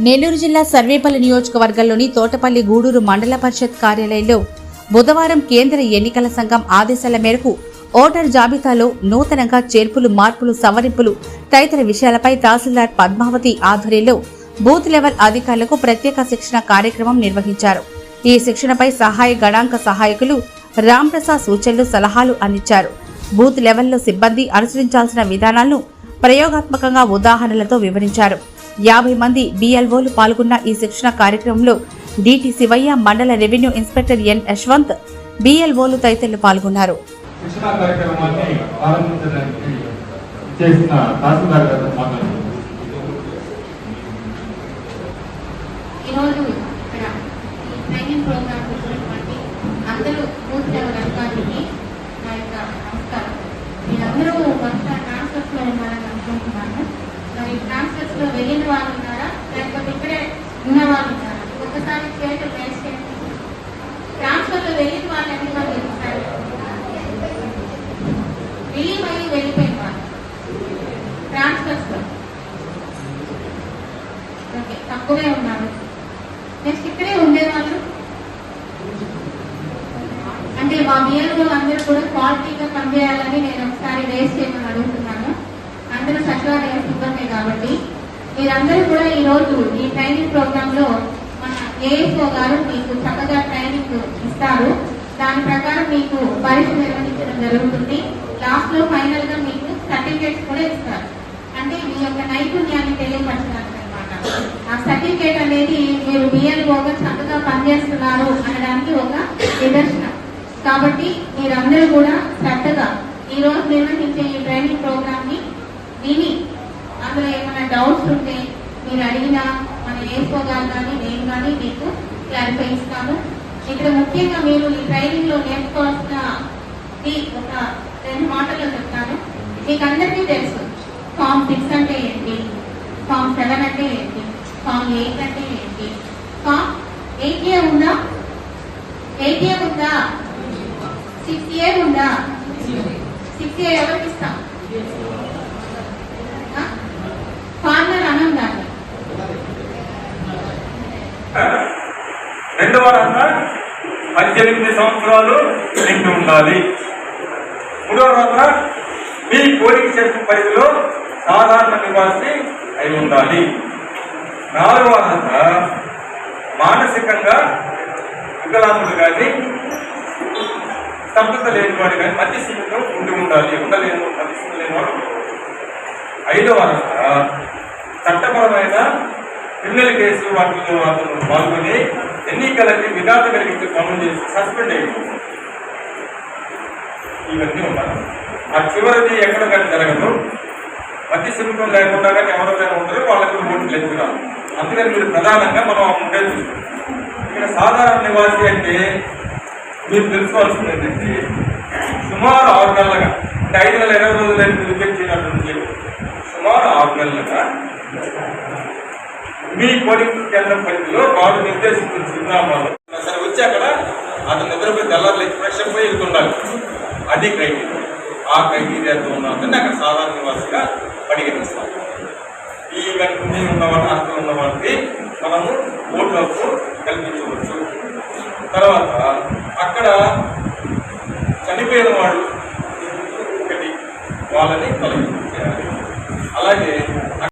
నెల్లూరు జిల్లా సర్వేపల్లి నియోజకవర్గంలోని తోటపల్లి గూడూరు మండల పరిషత్ కార్యాలయంలో బుధవారం కేంద్ర ఎన్నికల సంఘం ఆదేశాల మేరకు ఓటర్ జాబితాలో నూతనంగా చేర్పులు మార్పులు సవరింపులు తదితర విషయాలపై తహసీల్దార్ పద్మావతి ఆధ్వర్యంలో బూత్ లెవెల్ అధికారులకు ప్రత్యేక శిక్షణ కార్యక్రమం నిర్వహించారు. ఈ శిక్షణపై సహాయ గణాంక సహాయకులు రాంప్రసాద్ సూచనలు సలహాలు అందించారు. బూత్ లెవెల్లో సిబ్బంది అనుసరించాల్సిన విధానాలను ప్రయోగాత్మకంగా ఉదాహరణలతో వివరించారు. యాభై మంది బీఎల్ఓలు పాల్గొన్న ఈ శిక్షణ కార్యక్రమంలో డిటి శివయ్య మండల రెవెన్యూ ఇన్స్పెక్టర్ ఎన్ యశ్వంత్ బీఎల్ఓలు తదితరులు పాల్గొన్నారు. శిక్షణా కార్యక్రమాన్ని ప్రారంభించడానికి చేసిన తహసీల్దార్ గారితో మాట్లాడుతున్నాను ఈరోజు ఇక్కడ ఈ ట్రైనింగ్ ప్రోగ్రామ్ వచ్చినటువంటి అందరూ బూత్ లెవెల్ అధికారులకి నా యొక్క నమస్కారం మీరందరూ బహుశా ట్రాన్స్ఫర్స్లో ఉన్నారని అనుకుంటున్నాను మరి ట్రాన్స్ఫర్స్లో వెళ్ళిన వాళ్ళు ఉన్నారా లేకపోతే ఇక్కడే ఉన్న వాళ్ళు ఉన్నారా ఒకసారి చేతులు రేస్ చేయండి ట్రాన్స్ఫర్లో వెళ్ళిన వాళ్ళు ఎంతమంది ఉంటారు రిలీవ్ అయ్యి వెళ్ళిపోయిన వాళ్ళు ట్రాన్స్ఫర్స్లో ఓకే తక్కువే ఉన్నారు. నెక్స్ట్ ఇక్కడే ఉండేవాళ్ళు. అంటే మా బియ్యంలో అందరూ కూడా క్వాలిటీగా పనిచేయాలని నేను ఒకసారి రేస్ చేయమని అడుగుతున్నాను. అందరూ సచివాలయ సిబ్బంది కాబట్టి. మీరందరూ కూడా ఈ రోజు ఈ ట్రైనింగ్ ప్రోగ్రామ్లో మన ఏఎస్ఓ గారు మీకు చక్కగా ట్రైనింగ్ ఇస్తారు. దాని ప్రకారం మీకు పరీక్ష నిర్వహించడం జరుగుతుంది. లాస్ట్లో ఫైనల్గా మీకు సర్టిఫికేట్స్ కూడా ఇస్తారు. అంటే మీ యొక్క నైపుణ్యాన్ని తెలియపరచడం సర్టిఫికేట్ అనేది మీరు బిఎల్ఓగా చక్కగా పనిచేస్తున్నారు అనడానికి ఒక నిదర్శనం. కాబట్టి మీరందరూ కూడా శ్రద్ధగా ఈ రోజు నిర్వహించే ఈ ట్రైనింగ్ ప్రోగ్రామ్ని విని అందులో ఏమైనా డౌట్స్ ఉంటే మీరు అడిగినా మన ఏసుకో గారు కానీ నేను కానీ మీకు క్లారిఫై ఇస్తాను. ఇక్కడ ముఖ్యంగా మీరు ఈ ట్రైనింగ్లో నేర్చుకోవాల్సిన ఒక రెండు మాటల్లో చెప్తాను. మీకు అందరికీ తెలుసు ఫామ్ సిక్స్ అంటే ఏంటి? ఫామ్ సెవెన్ అంటే ఏంటి? ఫామ్ ఎయిట్ అంటే ఏంటి? ఫామ్ ఎయిట్ ఏ ఉందా? ఎయిట్ ఏ ఉందా? సిక్స్ ఏ ఉందా? సిక్స్ ఏ ఎవరికి ఇస్తాం? ఫార్మర్ అనం దాన్ని రెండవ రంగా పద్దెనిమిది సంవత్సరాలు నిండి ఉండాలి. మూడవ రంగా మీ కోరిక చేసిన పరిధిలో సాధారణ నివాసి అయి ఉండాలి. నాలుగవ మానసికంగా వికలాంగుడు కానీ స్తబ్దత లేనివాడు కానీ మధ్య స్థితిలో ఉండి ఉండాలి. ఉండలేని పరిస్థితి లేని వాడు ఐదవ చట్టపరమైన క్రిమినల్ కేసు వాటిలో అతను పాల్గొని ఎన్నికలకి విఘాత కలిగించి పనులు చేసి సస్పెండ్ అయ్యింది ఇవన్నీ ఉన్నాయి. ఆ చివరిది ఎక్కడ కానీ జరగదు. మధ్య సిమితం లేకుండా కానీ ఎవరైనా ఉంటారో వాళ్ళకి ఓట్లు ఎక్కువ అందుకని మీరు ప్రధానంగా మనం ఉండేది ఇక్కడ సాధారణ నివాసి అంటే మీరు తెలుసుకోవాల్సింది ఏంటంటే సుమారు ఆరు నెలలుగా అంటే ఐదు నెలల ఇరవై రోజులు అయితే రిజెక్ట్ సుమారు ఆరు నెలలుగా మీ కోరిక కేంద్రం పరిధిలో వారు నిర్దేశించిన చిరునామాలు. సరే వచ్చి అక్కడ అతను నిద్రపోయి తెల్లారులు ఫ్రెష్ పోయి వెళ్తుండాలి. అది క్రైటీరియా. ఆ క్రైటీరియాతో ఉన్నదని అక్కడ సాధారణ నివాసిగా పరిగణిస్తాం ఈ ఇవన్నీ ఉన్నవాళ్ళు అర్థం ఉన్న వాళ్ళకి మనము ఓటు కల్పించవచ్చు. తర్వాత అక్కడ